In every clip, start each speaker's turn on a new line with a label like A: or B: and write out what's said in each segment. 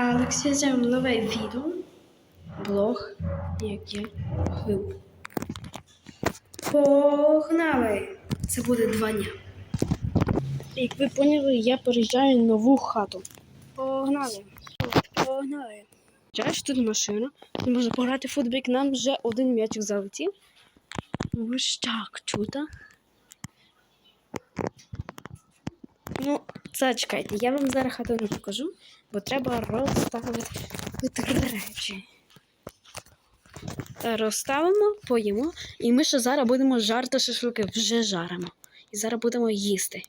A: Так, сьогодні нове відео. Блог, як я гриб. Погнали! Це буде два дня. Як ви поняли, я переїжджаю в нову хату. Погнали! Погнали! Чаєш тут машина. Можна пограти в футбік. Нам вже один м'ячик залетів. Ось так чудо. Ну, зачекайте, я вам зараз хату не покажу, бо треба розставити речі. Розставимо, поїмо, і ми ще зараз будемо жарти шашлики, вже жаримо. І зараз будемо їсти.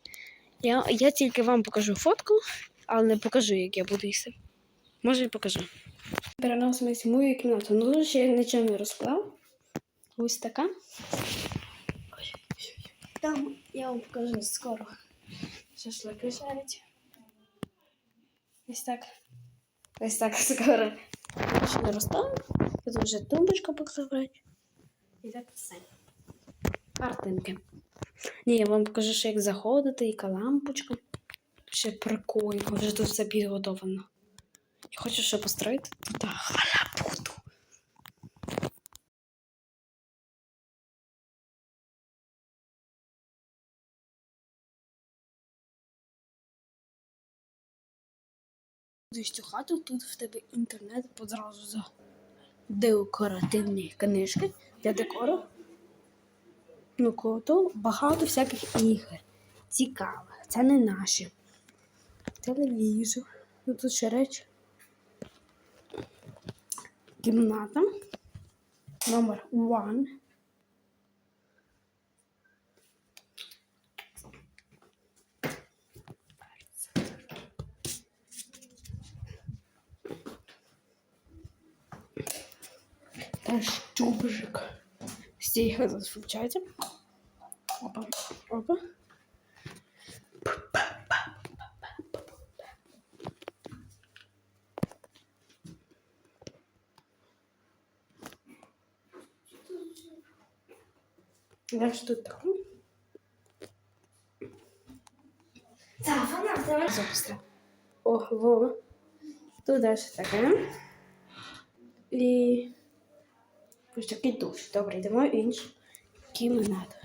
A: Я, я тільки вам покажу фотку, але не покажу, як я буду їсти. Може і покажу. Переносимось в мою кімнату. Ну, ще я нічого не розклав. Ось така. Там я вам покажу скоро. Шашлики жарять. Ось так. Ось так скоро. Ще не розставив. Тут вже тумбочка покладати. І так все. Картинки. Ні, я вам покажу, що як заходити, яка лампочка. Ще прикольно, вже тут все підготовлено. Я хочу ще построїти тут халабуду. цю хату, тут в тебе інтернет одразу за декоративні книжки для декору. Ну, кото багато всяких ігор. Цікавих. Це не наші. Телевізор. Ну, тут ще речі. Кімната. Номер one. Та щубжик. Стійка засвучається. Опа, опа. Дальше тут так. Запусти. О, во. Тут далі таке. І ось такий душ. Добре, йдемо в іншу кімнату.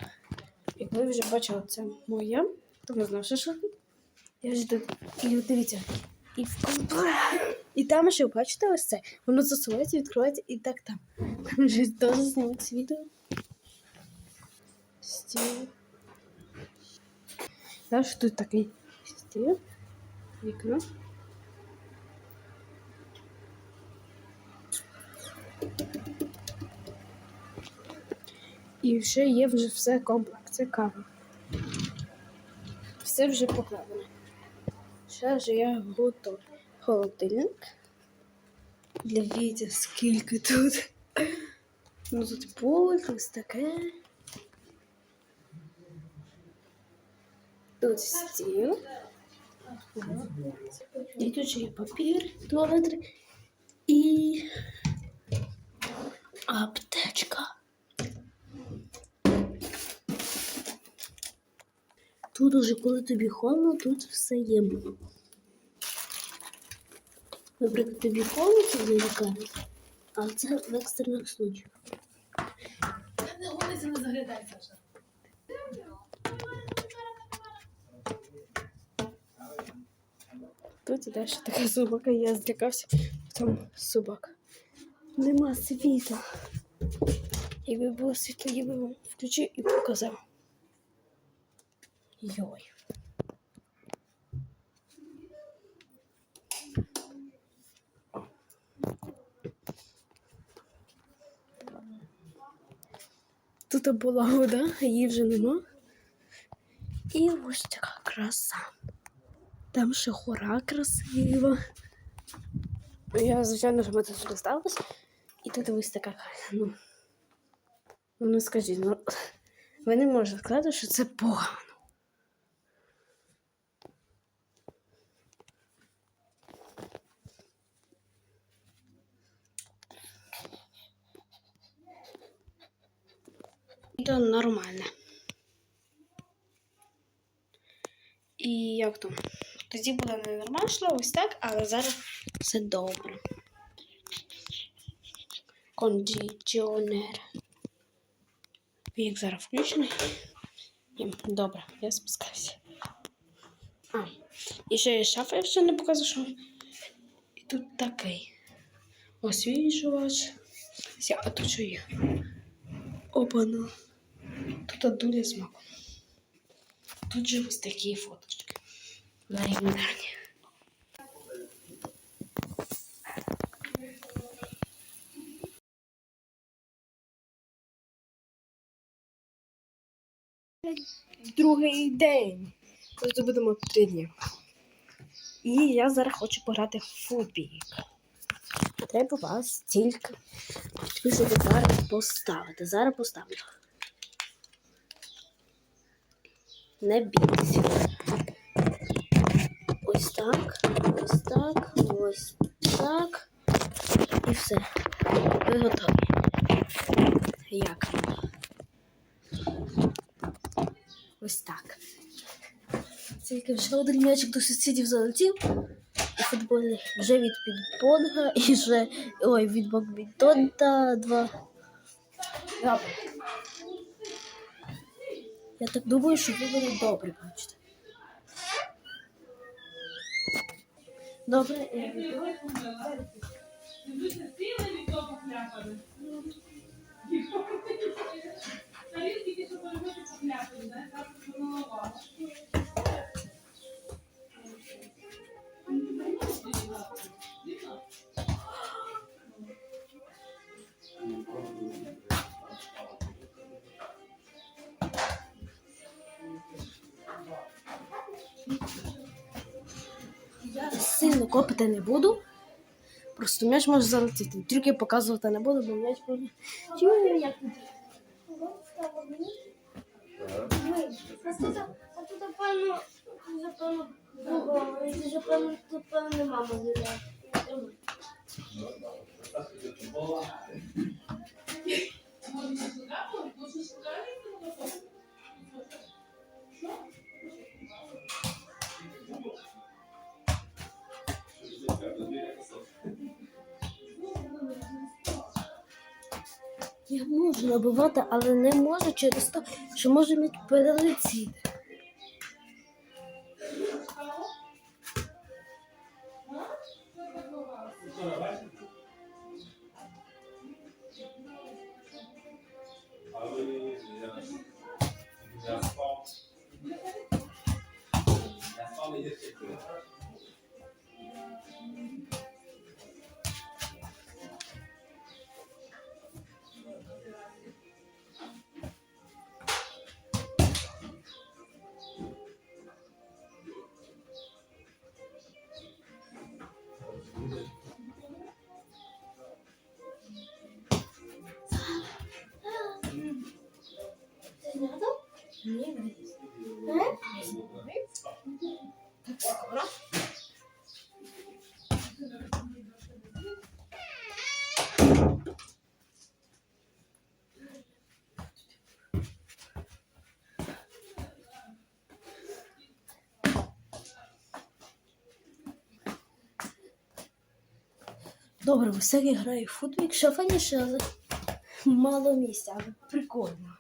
A: Як ви вже бачили, це моя, тому знову шашлики. Я ж тут. І от дивіться. І в. І там ще бачите ось це. Воно засувається, відкривається і так там. Там вже теж знімається відео. Стіл. Далі тут такий стіл. Вікно. І вже є вже все комплект. Це кава. Все вже покладено. Вже я готовий. Холодильник. Відео скільки тут. Ну тут пульт, ось таке. Тут стіл. І тут ще є папір, туалетри і аптечка. Тут уже, коли тобі холодно, тут все є. Наприклад, тобі холодно не лікарні, а це в екстрених случаях.
B: Не вулиця не заглядай, Саша.
A: Тут іде ще така собака, я злякався, там собака. Нема світла. Якби було світло, я би вам включив і показав. Йой. Тут була вода, її вже нема. І ось така краса. Там ще хора красива. Я, звичайно, ж ми тут сюди сталося. І тут ось така ну. Ну, скажіть, ну ви не можете сказати, що це погано. Це нормально. І як то? Тоді було не нормально, йшло ось так, але зараз Все добре. Кондиціонер. Вік зараз включений. Добре, я спускаюся. А, і ще є шафа, я ще не показую, що. І тут такий освіжувач. А тут що є? Опана. Тут дуля смаку. Тут же ось такі фоточки. на Легендарні. Другий день. Тобто будемо три дні. І я зараз хочу пограти в футбік. Треба вас тільки зараз поставити. Зараз поставлю. Не бійтеся. Ось так, ось так, ось так. І все. Ви готові. Як? Ось так. Тільки вже один м'ячик до сусідів залетів. У футболі вже від підпонга і вже ой, від бокбітонта два. Я так думаю, що ви мене добре бачите. Добре, сильно не буду. Просто м'яч може залетіти. Трюки показувати не буду, бо м'яч буде. Чую, як тут.
C: А тут, а тут, напевно, напевно, другого, і напевно, напевно, мама
A: набивати, але не можу через те, що може перелетіти. Добре, веселі грає в футбік, фаніше, але мало місця, але прикольно.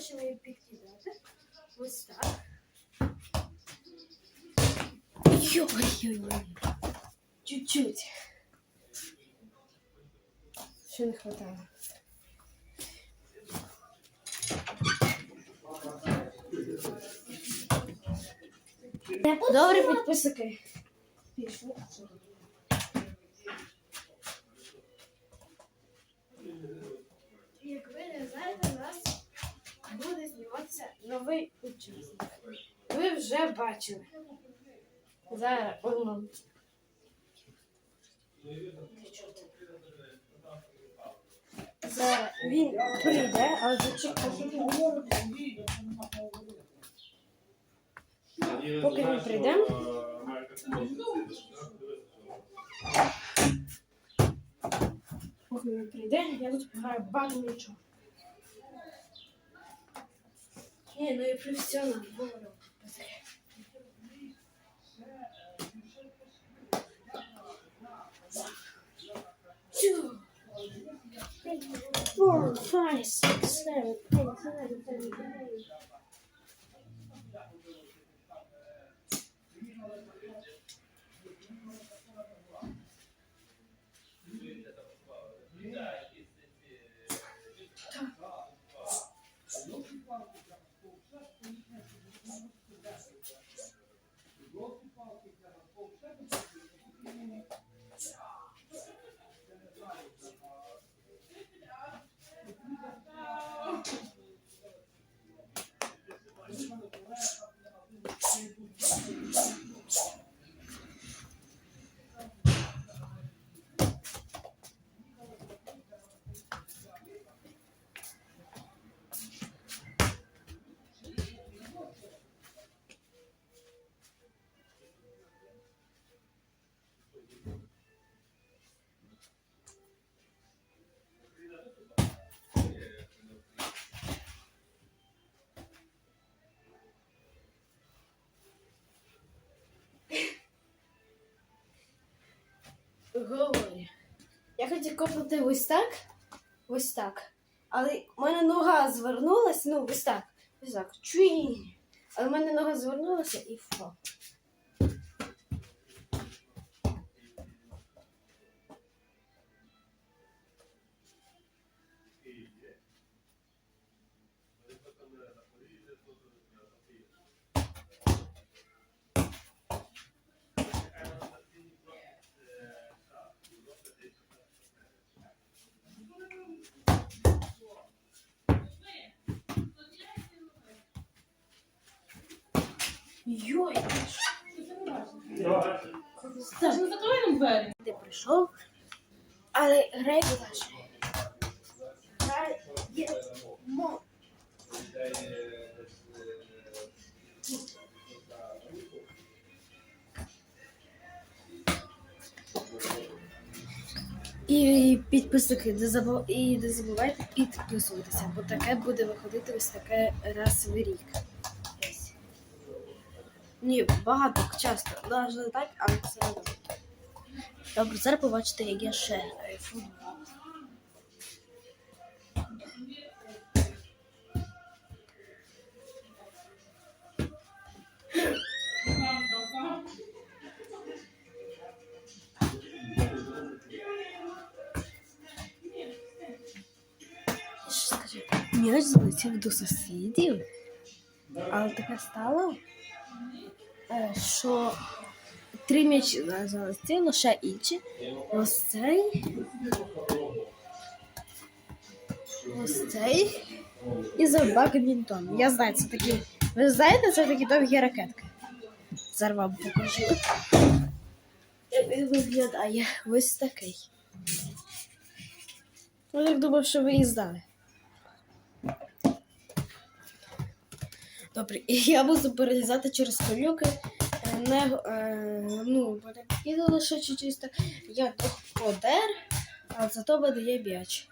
A: Ще маю підкидати. Ось так. Йой-йой-йой. Чуть-чуть. Ще не хватає. Добре, підписики. Пішли. Як ви не знаєте, у нас буде новий учасник. Ви вже бачили. Зараз воно. Зараз він прийде, але зачекайте. Поки він прийде. Поки він прийде, я тут пограю багнічо. Ні, ну я професіонал, говорю. Two. Four, five, six, seven, eight, nine, ten, eleven. Говорю. Я хотів копнути ось так, ось так. Але в мене нога звернулася, ну ось так. Ось так. Чуй. Але в мене нога звернулася і впав. Йой.
B: Ж не закривай нам двері.
A: Ти прийшов, але є мо. І підписники, не забув... і не забувайте підписуватися, бо таке буде виходити ось таке раз в рік. Ні, багато, часто. Навіть так, але все одно. Добре, зараз побачите, як я ще граю футбол. М'яч залетів до сусідів, але таке стало, що три м'ячі залетіло, ще інші. Ось цей. Ось цей. І за бадмінтон. Я знаю, це такі. Ви знаєте, це такі довгі ракетки. Зараз вам покажу. Як він виглядає ось такий. Я так думав, що ви її знали. Добре, я буду перелізати через колюки. Е, Не, е, ну, перекидала лише чисто. Я подер, а зато буде є м'яч.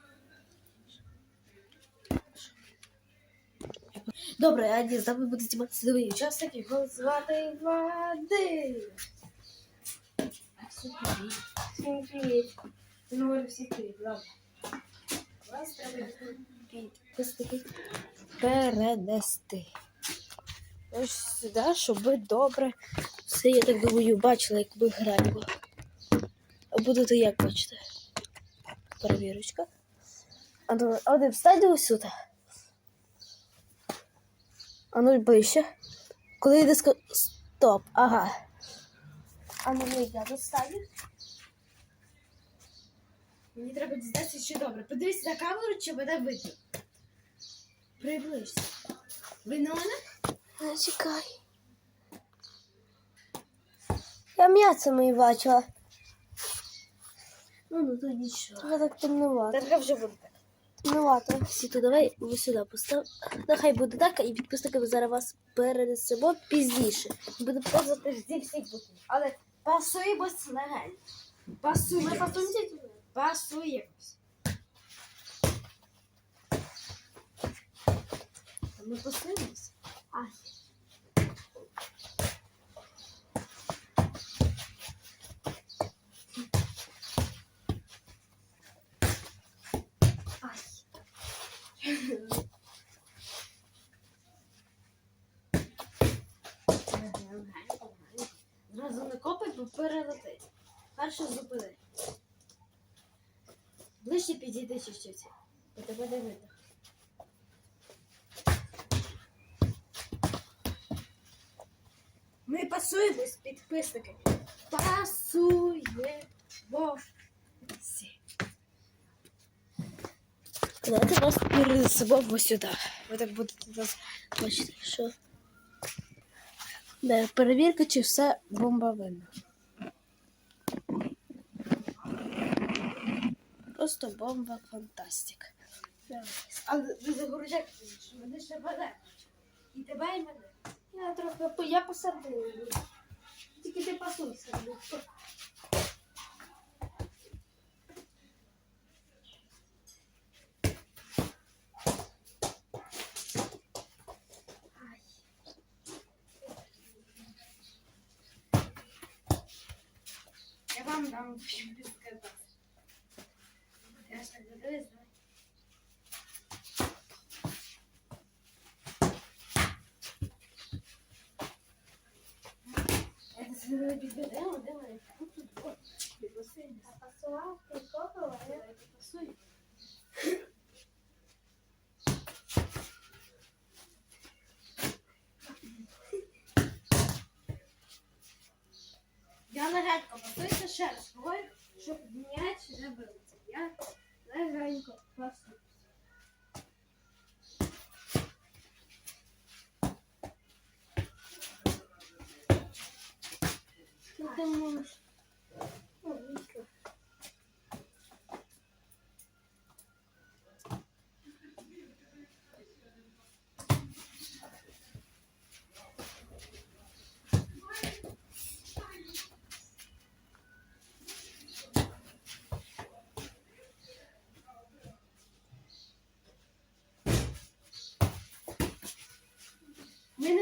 A: Добре, а ні, з нами буде зніматися новий учасник, його звати Вадим. Всім привіт. Всім привіт. Вас треба перенести. Ось сюди, щоб ви добре все, я так думаю, бачили, як ми граємо. А будете як бачите? Перевірочка. А ну, один встань ось сюди. А ну ближче. Коли йде ск... Стоп, ага. А ну я достану. Мені треба дізнатися, що добре. Подивись на камеру, чи мене видно. Приблизься. Видно мене?
C: Чекай. Я м'ясо бачила.
A: Ну, ну то нічого.
C: Я так темнувато.
A: Та вже буде так. Ну ладно, Сіту, давай ось сюди постав. Нехай буде так, і підписники зараз вас перенесемо пізніше. Будемо показувати зі всіх боків. Але пасуємось.
C: Ми пасуємося?
A: Пасуємось. Ми пасуємось?
C: Ай.
A: Зразу не копай, бо перелети. Перше зупини. Ближче підійди чуть-чуть. Бо тебе не видно. Ми пасуємось, підписники. Пасуємося. Давайте вас перенесемо сюди. Ви так будете нас бачити, що. Да, перевірка, чи все бомбовинно. Просто бомба фантастик. Але ви загружайте, що мене ще веде. І тебе, і мене.
C: Я трохи я посадила. Тільки ти пасуйся.
A: Легенько пасуюся ще раз. Говорю, щоб м'яч не бився. Я легенько.
C: Ну, ти.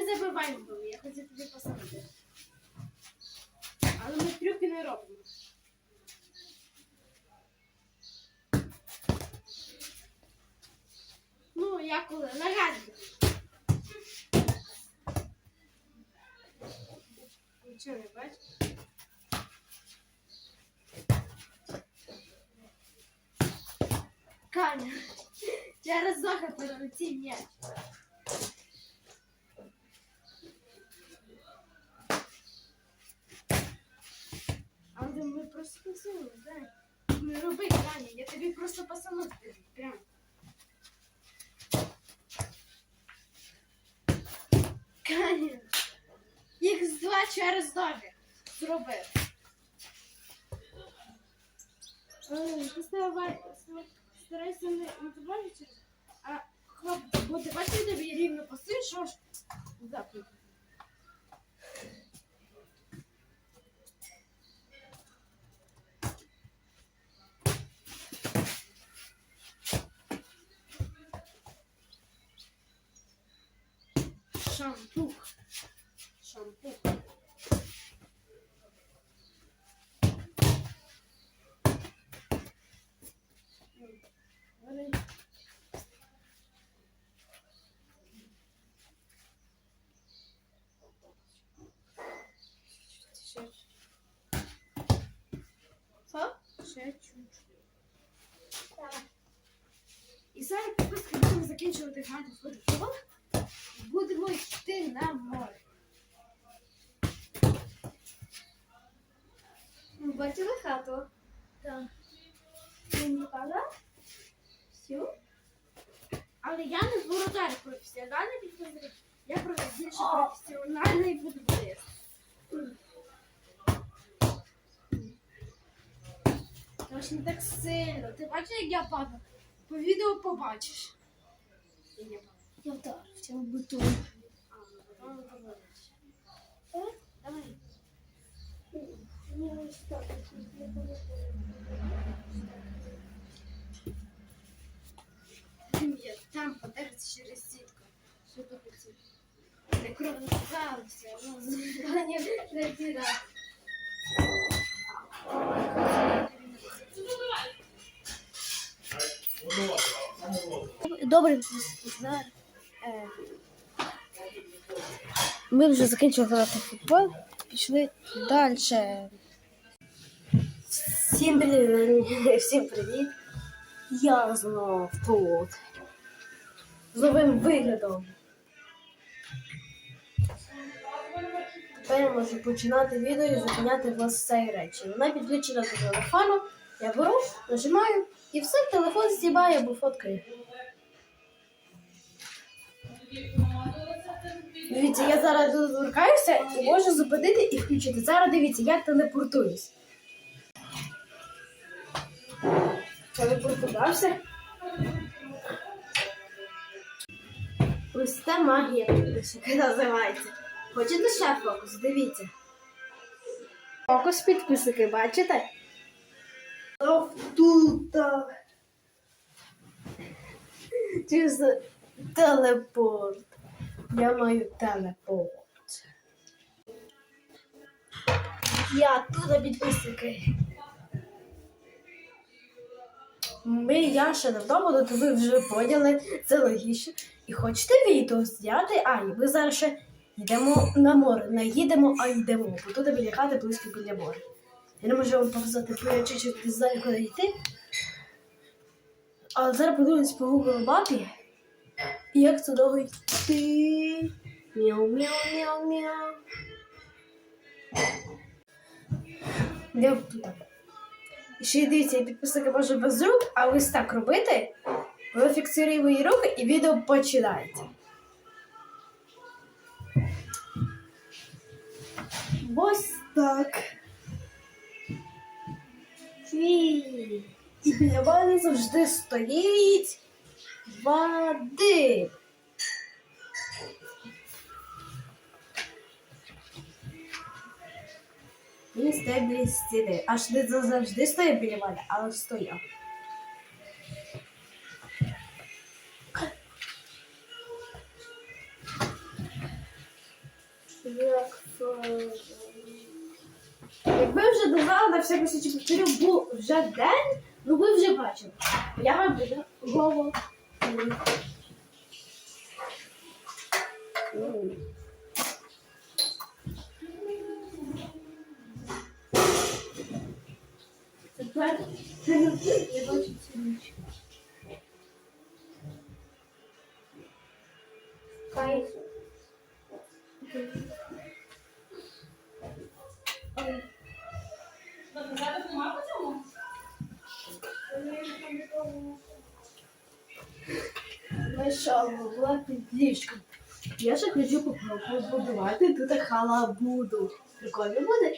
A: Не були, я хотів тобі посадити. Але ми трюки не робимо. Ну, я коли легенько. Нічого не бачиш? Каня, через захід перелетів м'яч. Але просто пасуємо. Не роби, Каня, я тобі просто скажу, прям. Каня, їх з два через добі зробив. Ой, Ти старайся не не побачити, а хлоп, бо ти бачиш, тобі рівно пасуєш, що ж запит. Шампух. Шампух. Ще чуть. І зараз підписки будемо закінчувати грати в футбол. Будемо йти на море.
C: Ми бачили хату? Так. Не показав? Всю?
A: Але я не воротар професіональний підписник. Я просто більше професіональний футболіст. Тож не так сильно. Ти бачиш, як я падав? по відео побачиш.
C: Я вдарився в бетон. Давай.
A: Я там подержиться через сітку. Що ти хотів? Не кровно казалося, ну, звання не діра. Добре, зараз. Ми вже закінчили грати в футбол, пішли далі. Всім привіт! Всім привіт! Я знов тут. З новим виглядом. Тепер я можу починати відео і зупиняти вас з цієї речі. Вона підключена до телефону. Я беру, нажимаю і все, телефон знімає або фоткає. Дивіться, я зараз доторкаюся і можу зупинити і включити. Зараз дивіться, я телепортуюсь. Телепортувався. Ось це магія підписчика називається. Хочете ще фокус? Дивіться. Фокус підписники, бачите? Ох, тут. так. Телепорт. Я маю телепорт. Я тут підписники. Ми я ще не вдома, то ви вже поняли, це логічно. І хочете відео зняти? А, і ми зараз ще йдемо на море. Не їдемо, а йдемо. Бо тут біля хати близько біля моря. Я не можу вам показати, бо я чуть-чуть не знаю, куди йти. Але зараз подивимось по Google мапі, як це довго йти. Мяу, мяу, мяу, мяу. Де тут? І ще дивіться, підписники може без рук, а ось так робити. Ви фіксуєте мої руки і відео починається. Ось так. І біля мене завжди стоїть Вадим. Він стоїть біля стіни. Аж не завжди стоїть біля мене, але стояв. Якби вже додали на всякий случай повторю, був вже день, ну ви вже бачили. Я вам голову. Тепер я бачу Наша була під ліжком. Я ще хочу побудувати тут халабуду. Прикольно буде?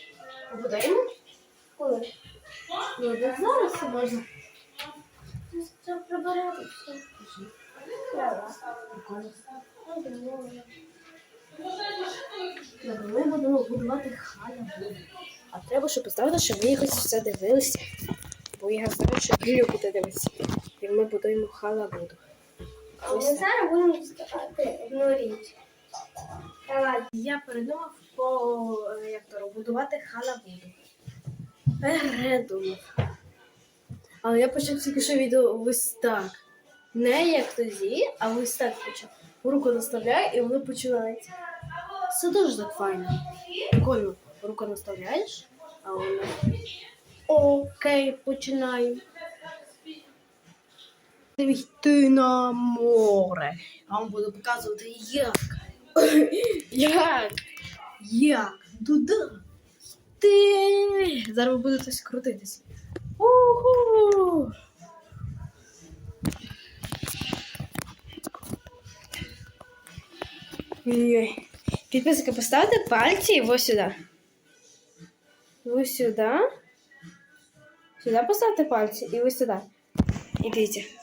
A: Побудуємо?
C: Коли?
A: Ну, так зараз можна.
C: Це прибирати все. Треба.
A: Прикольно. Ми будемо будувати халабуду. А треба, щоб поставити, щоб ви якось все дивилися. Бо я знаю, що ви любите дивитися. І ми будуємо халабуду.
C: Ми зараз будемо ставати одну річ. Давай.
A: Я передумав по е, як то будувати халабуду. Передумав. Але я почав тільки що відео ось так. Не як тоді, а ось так почав. Руку наставляю і воно починається. Це дуже так файно. Прикольно. Руку наставляєш, а воно. Окей, починаю. Йти на море. Я вам буду показувати, як. Як? Як? Туди. Ти. Зараз ви будете крутитися. Уху. Ой-ой. Поставте пальці ось сюди. Ось сюди. Сюди поставте пальці і ось сюди. І.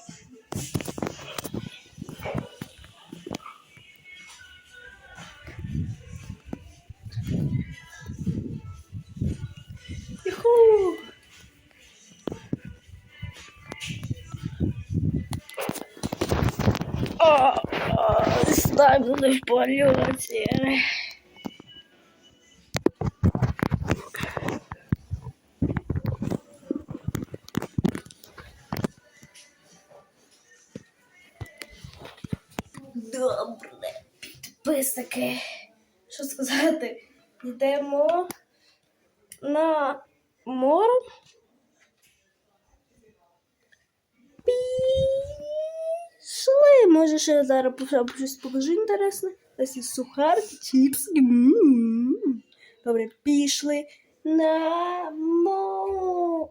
A: Ставили в полете. Підписники. Що сказати? Йдемо на море. Пішли. Може, ще зараз щось покажу інтересне. Ось є сухарки, чіпси. Добре, пішли на мо-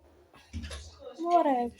A: море.